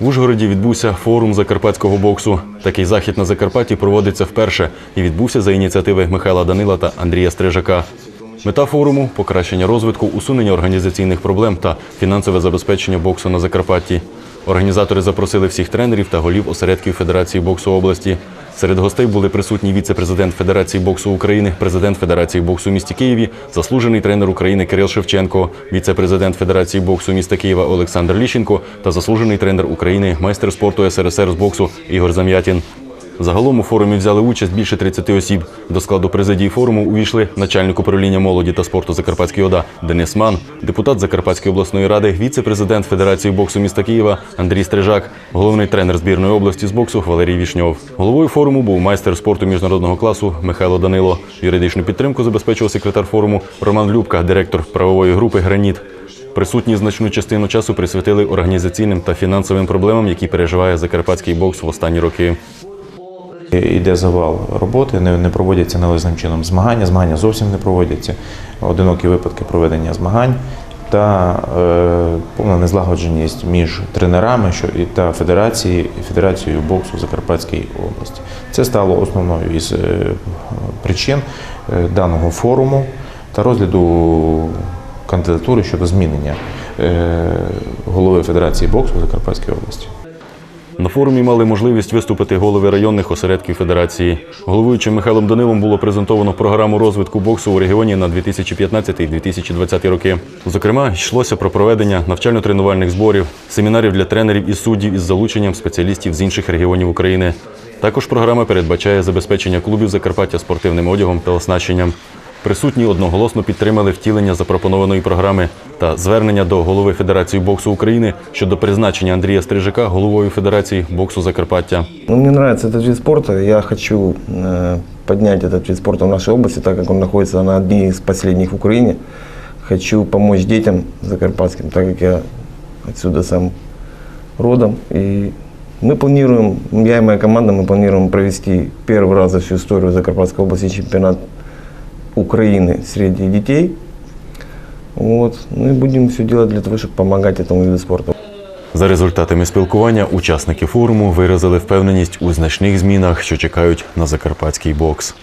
В Ужгороді відбувся форум закарпатського боксу. Такий захід на Закарпатті проводиться вперше і відбувся за ініціативи Михайла Данила та Андрія Стрижака. Мета форуму покращення розвитку, усунення організаційних проблем та фінансове забезпечення боксу на Закарпатті. Організатори запросили всіх тренерів та голів осередків Федерації боксу області. Серед гостей були присутні віце-президент Федерації боксу України, президент Федерації боксу місті Києві, заслужений тренер України Кирил Шевченко, віце-президент Федерації боксу міста Києва Олександр Ліщенко та заслужений тренер України, майстер спорту СРСР з боксу Ігор Зам'ятін. Загалом у форумі взяли участь більше 30 осіб. До складу президії форуму увійшли начальник управління молоді та спорту Закарпатської ОДА Денис Ман, депутат Закарпатської обласної ради, віце-президент Федерації боксу міста Києва Андрій Стрижак, головний тренер збірної області з боксу Валерій Вішньов. Головою форуму був майстер спорту міжнародного класу Михайло Данило. Юридичну підтримку забезпечував секретар форуму Роман Любка, директор правової групи Граніт. Присутні значну частину часу присвятили організаційним та фінансовим проблемам, які переживає закарпатський бокс в останні роки. Йде завал роботи, не, проводяться належним чином змагання, змагання зовсім не проводяться, одинокі випадки проведення змагань та е, повна незлагодженість між тренерами та федерації, і федерацією боксу Закарпатської області. Це стало основною із е, причин е, даного форуму та розгляду кандидатури щодо змінення голови Федерації боксу Закарпатської області. На форумі мали можливість виступити голови районних осередків федерації. Головуючим Михайлом Данилом було презентовано програму розвитку боксу у регіоні на 2015-2020 роки. Зокрема, йшлося про проведення навчально-тренувальних зборів, семінарів для тренерів і суддів із залученням спеціалістів з інших регіонів України. Також програма передбачає забезпечення клубів Закарпаття спортивним одягом та оснащенням. Присутні одноголосно підтримали втілення запропонованої програми та звернення до голови Федерації боксу України щодо призначення Андрія Стрижака головою Федерації боксу Закарпаття. Ну, мне нравится этот вид спорта. Я хочу э, поднять этот вид спорта в нашей области, так как он находится на одни из последних в Украине. Хочу помочь детям закарпатским, так как я отсюда сам родом. И мы планируем, я и моя команда, мы планируем провести первый раз за всю историю Закарпатской области чемпионат Украины среди детей. Вот. Ну и будем все делать для того, чтобы помогать этому виду спорта. За результатами спілкування учасники форуму виразили впевненість у значних змінах, що чекають на закарпатський бокс.